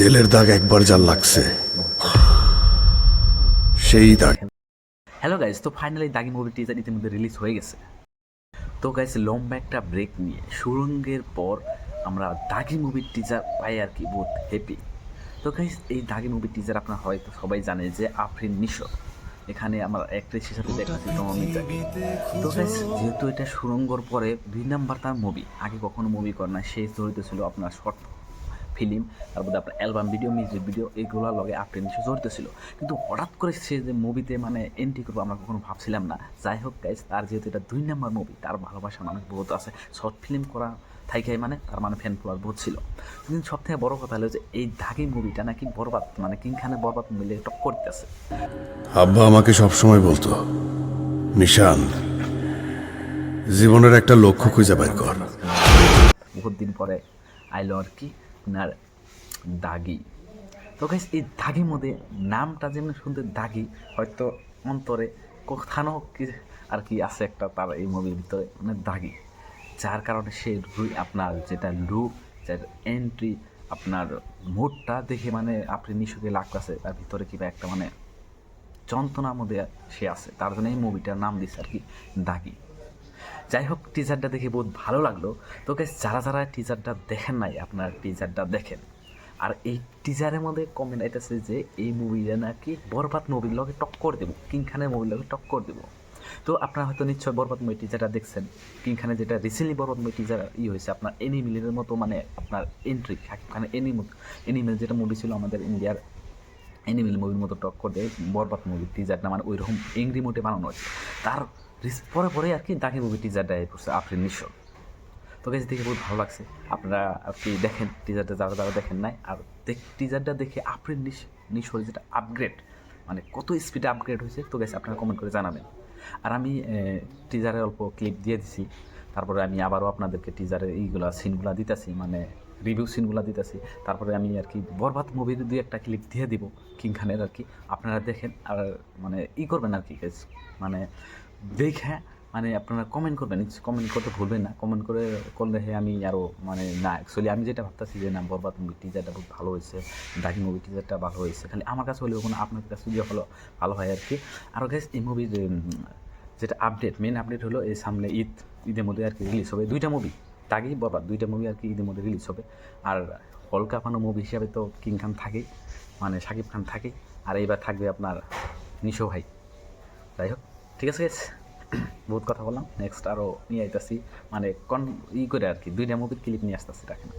জেলের দাগ একবার যার লাগছে। সেই দাগ। হ্যালো গাইজ তো ফাইনালি দাগি মুভি টিজার ইতিমধ্যে রিলিজ হয়ে গেছে। তো গাইজ লম্বা একটা ব্রেক নিয়ে সুরঙ্গের পর আমরা দাগি মুভির টিজার পাই আর কি, বহুত হ্যাপি তো গাইজ এই দাগি মুভির টিজার আপনারা হয়তো সবাই জানে যে আফরিন নিশো এখানে আমার অ্যাক্ট্রেস হিসাবে দেখাচ্ছি তমিতাকে তো। গাইজ যেহেতু এটা সুরঙ্গর পরে দুই নাম্বার তার মুভি আগে কখনো মুভি করে না সেই জড়িত ছিল আপনার শর্ট ফিল্ম তারপরে আপনার অ্যালবাম ভিডিও মিউজিক ভিডিও এইগুলোর লগে আপনি নিশ্চয় জড়িত ছিল কিন্তু হঠাৎ করে সে যে মুভিতে মানে এন্ট্রি করব আমরা কখনো ভাবছিলাম না। যাই হোক গাইজ তার যেহেতু এটা দুই নম্বর মুভি তার ভালোবাসা মানুষ বহুত আছে। শর্ট ফিল্ম করা থাইকাই মানে তার মানে ফ্যান ফলোয়ার বহুত ছিল। কিন্তু সব থেকে বড় কথা হলো যে এই দাগি মুভিটা নাকি বরবাদ মানে কিংখানে বরবাদ মিলে টপ করতেছে। আব্বা আমাকে সবসময় বলতো নিশান জীবনের একটা লক্ষ্য খুঁজে বের কর। বহুত দিন পরে আইলো আর কি আপনার দাগি। তো গাইস এই দাগির মধ্যে নামটা যেমন শুনতে দাগি, হয়তো অন্তরে কোথানো কি আর কি আছে একটা তার এই মুভির ভিতরে মানে দাগি। যার কারণে সে রু- আপনার যেটা লুক যার এন্ট্রি আপনার মুডটা দেখে মানে আপনি নিশুকে লাগতেছে, তার ভিতরে কিবা একটা মানে যন্ত্রণার মধ্যে সে আছে। তার জন্য এই মুভিটার নাম দিচ্ছে আর কি, দাগি। যাই হোক টিজারটা দেখে বহুত ভালো লাগল। তো guys, যারা যারা টিজারটা দেখেন নাই আপনার টিজারটা দেখেন। আর এই টিজারের মধ্যে কমেন্ট আইতেছে যে এই মুভিটা নাকি বরবাদ মুভির লগে টক্কর দেবো কিং খানের মুভির লগে টক্কর দেবো। তো আপনারা হয়তো নিশ্চয় বরবাদ মুভি টিজারটা দেখছেন। কিং খানের যেটা রিসেন্টলি বরবাদ মুভি টিজার ই হয়েছে আপনার এনিমিলের মতো মানে আপনার এন্ট্রি শাকিব খানের এনিমল এনিমেল যেটা মুভি ছিল আমাদের ইন্ডিয়ার অ্যানিমেল মুভির মতো টক্কর দেয় বরবাদ মুভির টিজারটা মানে ওই রকম এংরি মোটে বানানো হয়েছে। তার পরে পরে আর কি দাগি মুভি টিজারটা করছে আফরিন নিশো তো গেছে দেখে বহুত ভালো লাগছে। আপনারা আর কি দেখেন টিজারটা যারা যারা দেখেন নাই, আর দেখ টিজারটা দেখে আফরিন নিশ নিশোর যেটা আপগ্রেড মানে কত স্পিডে আপগ্রেড হয়েছে, তো গেছে আপনারা কমেন্ট করে জানাবেন। আর আমি টিজারের অল্প ক্লিপ দিয়ে দিছি। তারপরে আমি আবারও আপনাদেরকে টিজারের এইগুলা সিনগুলা দিতেছি মানে রিভিউ সিনগুলা দিতেছি। তারপরে আমি আর কি বরবাদ মুভির দুই একটা ক্লিপ দিয়ে দিব কিং খানের আর কি। আপনারা দেখেন, আর মানে ই করবেন আর কি মানে দেখে মানে আপনারা কমেন্ট করবেন কমেন্ট করতে ভুলবেন না। কমেন্ট করে, করলে হে আমি আরও মানে না অ্যাকচুয়ালি আমি যেটা ভাবতেছি যে না বরবাদ মুভি টিজারটা খুব ভালো হয়েছে দাগি মুভি টিজারটা ভালো হয়েছে। খালি আমার কাছে হলেও কোনো আপনার কাছে যদি হলো, ভালো হয় আর কি আরও গেস এই মুভির যেটা আপডেট মেন আপডেট হলো এই সামনে ঈদ, ঈদের মধ্যে আর কি রিলিজ হবে। দুইটা মুভি দাগি বরবাদ, দুইটা মুভি আর কি ঈদের মধ্যে রিলিজ হবে। আর হল কাঁপানো মুভি হিসাবে তো কিং খান থাকেই মানে শাকিব খান থাকেই। আর এইবার থাকবে আপনার নিশো ভাই। ঠিক আছে বহুত কথা বললাম। নেক্সট আরও নিয়ে আইতাছি। মানে কন ই করে আর কি, দুইটা মুভির ক্লিপ নিয়ে আসতেছি রাখেন